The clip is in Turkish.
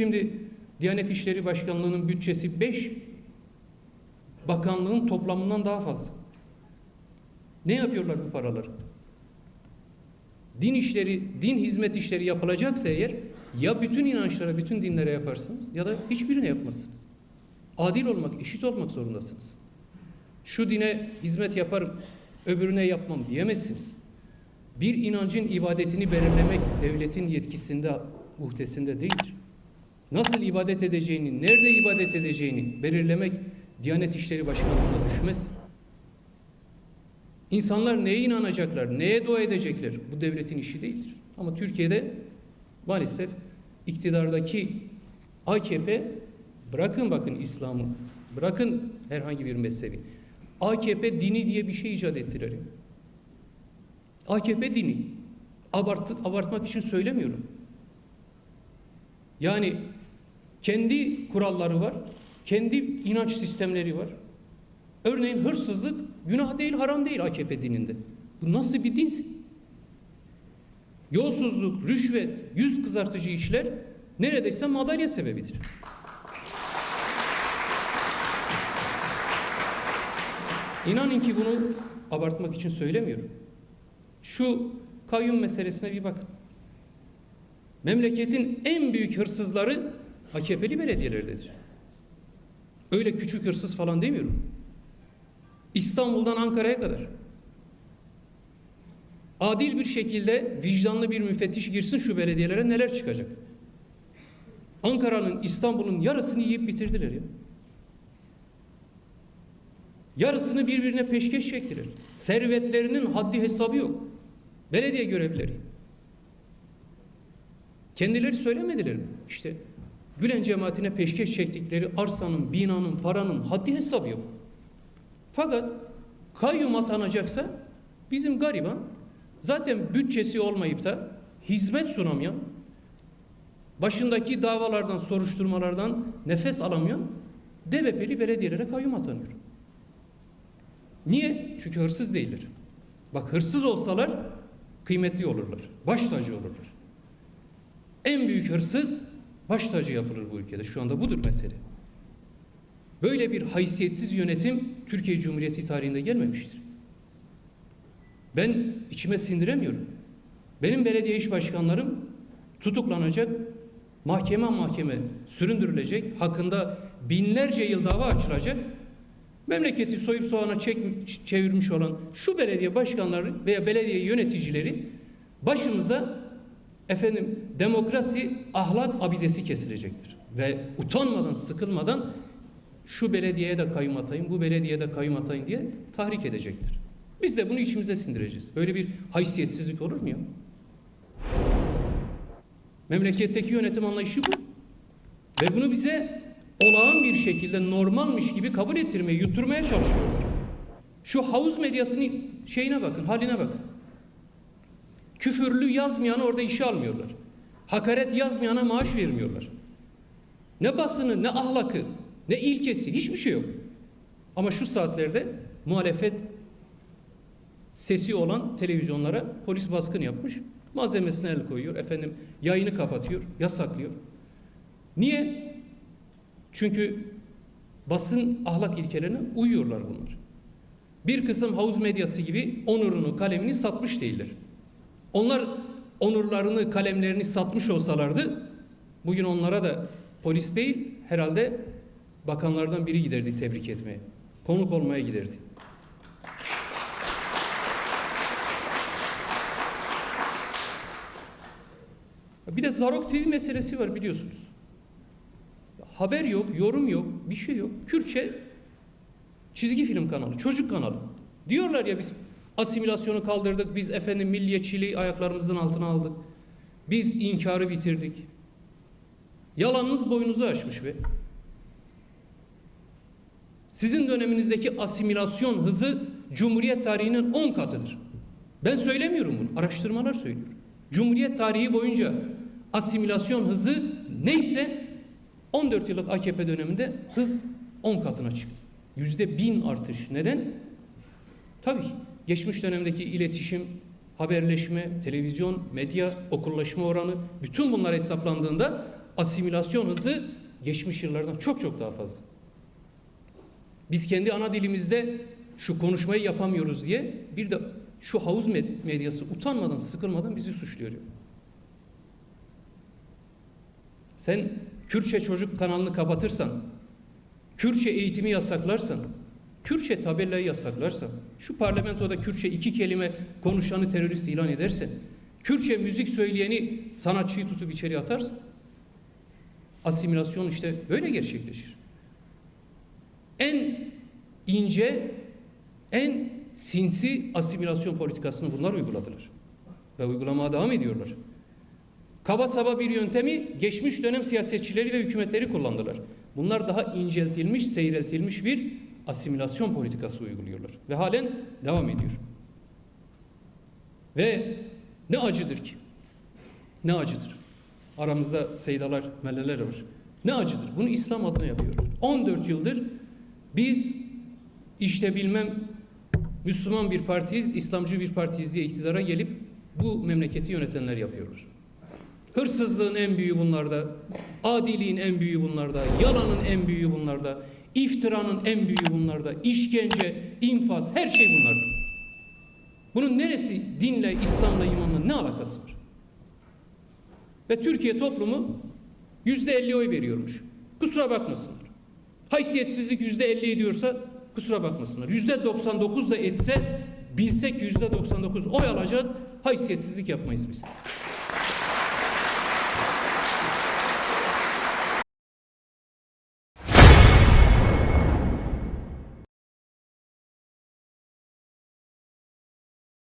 Şimdi Diyanet İşleri Başkanlığı'nın bütçesi 5 bakanlığın toplamından daha fazla. Ne yapıyorlar bu paraları? Din işleri, din hizmet işleri yapılacaksa eğer ya bütün inançlara, bütün dinlere yaparsınız ya da hiçbirine yapmazsınız. Adil olmak, eşit olmak zorundasınız. Şu dine hizmet yaparım, öbürüne yapmam diyemezsiniz. Bir inancın ibadetini belirlemek devletin yetkisinde, uhdesinde değildir. Nasıl ibadet edeceğini, nerede ibadet edeceğini belirlemek Diyanet İşleri Başkanlığı'na düşmez. İnsanlar neye inanacaklar, neye dua edecekler bu devletin işi değildir. Ama Türkiye'de maalesef iktidardaki AKP bırakın bakın İslam'ı, bırakın herhangi bir mezhebi. AKP dini diye bir şey icat ettiler. AKP dini. Abarttı, abartmak için söylemiyorum. Yani kendi kuralları var, kendi inanç sistemleri var. Örneğin hırsızlık günah değil, haram değil AKP dininde. Bu nasıl bir din? Yolsuzluk, rüşvet, yüz kızartıcı işler neredeyse madalya sebebidir. İnanın ki bunu abartmak için söylemiyorum. Şu kayyum meselesine bir bakın. Memleketin en büyük hırsızları AKP'li belediyelerdedir. Öyle küçük hırsız falan demiyorum. İstanbul'dan Ankara'ya kadar. Adil bir şekilde vicdanlı bir müfettiş girsin şu belediyelere neler çıkacak? Ankara'nın, İstanbul'un yarısını yiyip bitirdiler ya. Yarısını birbirine peşkeş çektiler. Servetlerinin haddi hesabı yok. Belediye görevlileri. Kendileri söylemediler mi? İşte Gülen cemaatine peşkeş çektikleri arsanın, binanın, paranın haddi hesabı yok. Fakat kayyum atanacaksa bizim gariban zaten bütçesi olmayıp da hizmet sunamayan, başındaki davalardan, soruşturmalardan nefes alamayan DBP'li belediyelere kayyum atanıyor. Niye? Çünkü hırsız değiller. Bak hırsız olsalar kıymetli olurlar. Baş tacı olurlar. En büyük hırsız baş tacı yapılır bu ülkede. Şu anda budur mesele. Böyle bir haysiyetsiz yönetim Türkiye Cumhuriyeti tarihinde gelmemiştir. Ben içime sindiremiyorum. Benim belediye iş başkanlarım tutuklanacak, mahkeme mahkeme süründürülecek, hakkında binlerce yıl dava açılacak. Memleketi soyup soğana çevirmiş olan şu belediye başkanları veya belediye yöneticileri başımıza efendim demokrasi ahlak abidesi kesilecektir. Ve utanmadan, sıkılmadan şu belediyeye de kayyum atayım, bu belediyeye de kayyum atayım diye tahrik edecektir. Biz de bunu içimize sindireceğiz. Böyle bir haysiyetsizlik olur mu ya? Memleketteki yönetim anlayışı bu. Ve bunu bize olağan bir şekilde normalmiş gibi kabul ettirmeye, yutturmaya çalışıyorlar. Şu havuz medyasının şeyine bakın, haline bakın. Küfürlü yazmayanı orada işe almıyorlar. Hakaret yazmayana maaş vermiyorlar. Ne basını, ne ahlakı, ne ilkesi, hiçbir şey yok. Ama şu saatlerde muhalefet sesi olan televizyonlara polis baskın yapmış. Malzemesine el koyuyor. Efendim yayını kapatıyor, yasaklıyor. Niye? Çünkü basın ahlak ilkelerine uyuyorlar bunlar. Bir kısım havuz medyası gibi onurunu, kalemini satmış değiller. Onlar onurlarını, kalemlerini satmış olsalardı bugün onlara da polis değil herhalde bakanlardan biri giderdi tebrik etmeye. Konuk olmaya giderdi. Bir de Zarok TV meselesi var biliyorsunuz. Haber yok, yorum yok, bir şey yok. Kürtçe çizgi film kanalı, çocuk kanalı. Diyorlar ya biz asimilasyonu kaldırdık, biz efendim milliyetçiliği ayaklarımızın altına aldık. Biz inkarı bitirdik. Yalanınız boynunuzu aşmış be. Sizin döneminizdeki asimilasyon hızı Cumhuriyet tarihinin 10 katıdır. Ben söylemiyorum bunu. Araştırmalar söylüyor. Cumhuriyet tarihi boyunca asimilasyon hızı neyse 14 yıllık AKP döneminde hız 10 katına çıktı. Yüzde bin artış. Neden? Tabii geçmiş dönemdeki iletişim, haberleşme, televizyon, medya, okullaşma oranı bütün bunlar hesaplandığında asimilasyon hızı geçmiş yıllardan çok çok daha fazla. Biz kendi ana dilimizde şu konuşmayı yapamıyoruz diye bir de şu havuz med- medyası utanmadan, sıkılmadan bizi suçluyor. Sen Kürtçe çocuk kanalını kapatırsan, Kürtçe eğitimi yasaklarsan, Kürtçe tabelayı yasaklarsan, şu parlamentoda Kürtçe iki kelime konuşanı terörist ilan edersen, Kürtçe müzik söyleyeni sanatçıyı tutup içeri atarsan, asimilasyon işte böyle gerçekleşir. En ince, en sinsi asimilasyon politikasını bunlar uyguladılar. Ve uygulamaya devam ediyorlar. Kaba saba bir yöntemi geçmiş dönem siyasetçileri ve hükümetleri kullandılar. Bunlar daha inceltilmiş, seyreltilmiş bir asimilasyon politikası uyguluyorlar. Ve halen devam ediyor. Ve ne acıdır ki? Ne acıdır? Aramızda seydalar, melleler var. Ne acıdır? Bunu İslam adına yapıyorlar. 14 yıldır biz işte bilmem Müslüman bir partiyiz, İslamcı bir partiyiz diye iktidara gelip bu memleketi yönetenler yapıyorlar. Hırsızlığın en büyüğü bunlarda, adiliğin en büyüğü bunlarda, yalanın en büyüğü bunlarda, iftiranın en büyüğü bunlarda, işkence, infaz her şey bunlarda. Bunun neresi dinle, İslam'la, imanla ne alakası var? Ve Türkiye toplumu yüzde elli oy veriyormuş. Kusura bakmasınlar. Haysiyetsizlik yüzde elli ediyorsa kusura bakmasınlar. Yüzde doksan dokuz da etse bilsek yüzde doksan dokuz oy alacağız. Haysiyetsizlik yapmayız biz.